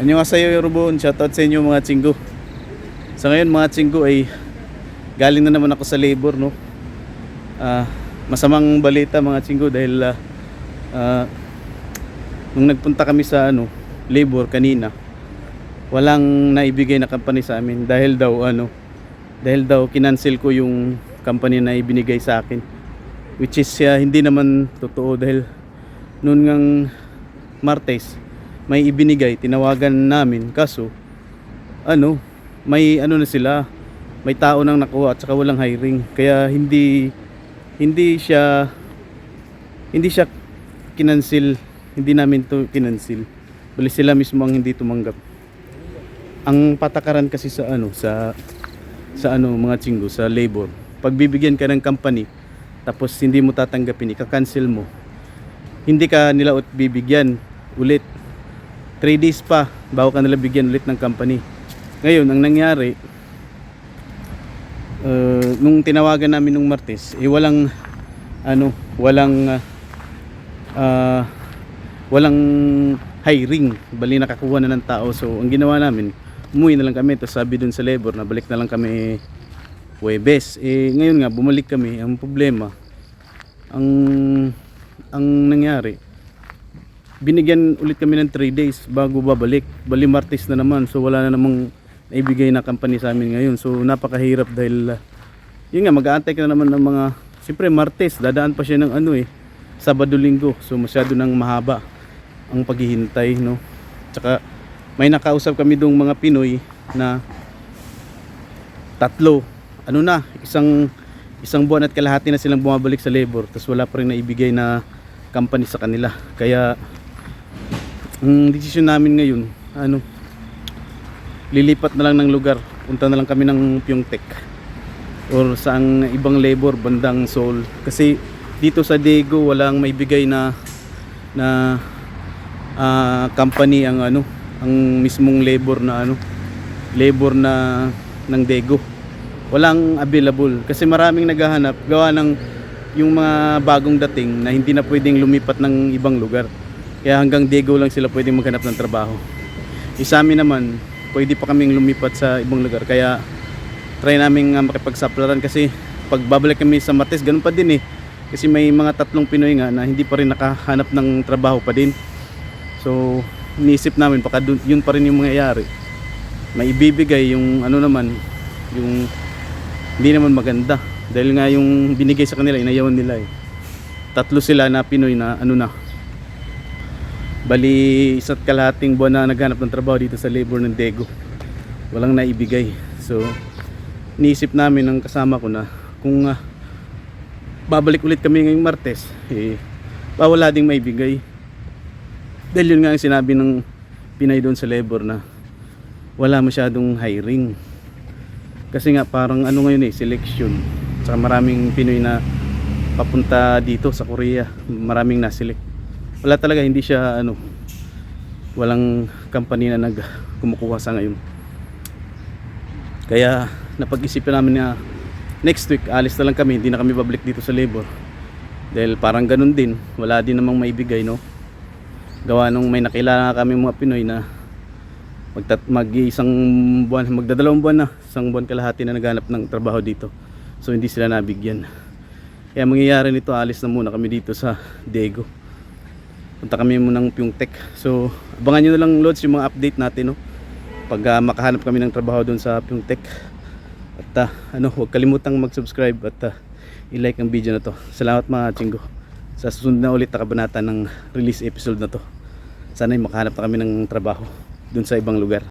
Annyeonghaseyo Yorobon, shoutout sa inyo mga chinggo. Sa ngayon mga chinggo ay galing na naman ako sa labor no. Ah, masamang balita mga chinggo dahil ah, ah, nung nagpunta kami sa ano, labor kanina, walang naibigay na company sa amin dahil daw ano, dahil daw kinancel ko yung company na ibinigay sa akin. Which is ah, hindi naman totoo dahil noon ngang Martes may ibinigay, tinawagan namin kaso ano, may ano na sila, may tao nang nakuha at saka walang hiring. Kaya hindi hindi siya hindi siya kinansil, hindi namin to kinansil. Bali sila mismo ang hindi tumanggap. Ang patakaran kasi sa ano, sa sa ano mga chinggo, sa labor. Pag bibigyan ka ng company, tapos hindi mo tatanggapin, ika-cancel mo. Hindi ka nila bibigyan ulit 3 days pa bago ka nila bigyan ulit ng company. Ngayon, ang nangyari, uh, nung tinawagan namin nung Martes, eh walang, ano, walang, ah, ah, walang hiring. Bali nakakuha na ng tao. So, ang ginawa namin, umuwi na lang kami. Tapos sabi dun sa labor na balik na lang kami Webes. Eh, ngayon nga, bumalik kami. Ang problema, ang, ang nangyari, binigyan ulit kami ng 3 days bago babalik. Bali Martes na naman. So wala na namang naibigay na company sa amin ngayon. So napakahirap dahil uh, yun nga mag-aantay ka na naman ng mga Siyempre Martes, dadaan pa siya ng ano eh Sabado Linggo. So masyado nang mahaba ang paghihintay, no. Tsaka may nakausap kami dong mga Pinoy na tatlo. Ano na, isang isang buwan at kalahati na silang bumabalik sa labor tapos wala pa rin naibigay na company sa kanila. Kaya ang desisyon namin ngayon, ano, lilipat na lang ng lugar. Punta na lang kami ng Pyeongtaek or sa ang ibang labor bandang Seoul. Kasi dito sa Daegu walang may bigay na na ah, company ang ano ang mismong labor na ano labor na ng Daegu walang available kasi maraming naghahanap gawa ng yung mga bagong dating na hindi na pwedeng lumipat ng ibang lugar kaya hanggang Daegu lang sila pwedeng maghanap ng trabaho. Isa amin naman pwede pa kaming lumipat sa ibang lugar. Kaya try namin uh, makipagsaplaran kasi pag babalik kami sa Martes ganun pa din eh. Kasi may mga tatlong Pinoy nga na hindi pa rin nakahanap ng trabaho pa din. So iniisip namin baka dun, yun pa rin yung mangyayari. May ibibigay yung ano naman yung hindi naman maganda. Dahil nga yung binigay sa kanila inayawan nila eh. Tatlo sila na Pinoy na ano na bali isa't kalahating buwan na naghanap ng trabaho dito sa labor ng Dego. Walang naibigay. So niisip namin ng kasama ko na kung ah, babalik ulit kami ngayong Martes eh wala ding maibigay. Dahil yun nga ang sinabi ng Pinay doon sa labor na wala masyadong hiring. Kasi nga parang ano ngayon eh selection. Saka maraming Pinoy na papunta dito sa Korea. Maraming naselect wala talaga hindi siya ano walang company na nag kumukuha sa ngayon. Kaya napag-isipan namin na next week alis na lang kami hindi na kami babalik dito sa labor. Dahil parang ganun din wala din namang maibigay no? Gawa nung may nakilala kami mga Pinoy na magtat mag isang buwan magdadalawang buwan na isang buwan kalahati na naghanap ng trabaho dito. So hindi sila nabigyan. Kaya mangyayari nito alis na muna kami dito sa Daegu punta kami muna ng Pyeongtaek so abangan nyo na lang loads yung mga update natin no? Pag ah, makahanap kami ng trabaho doon sa Pyeongtaek at ah, ano huwag kalimutang mag-subscribe at ah, i-like ang video na to. Salamat mga chinggo sa susunod na ulit na kabanata ng release episode na to. Sana ay makahanap na kami ng trabaho dun sa ibang lugar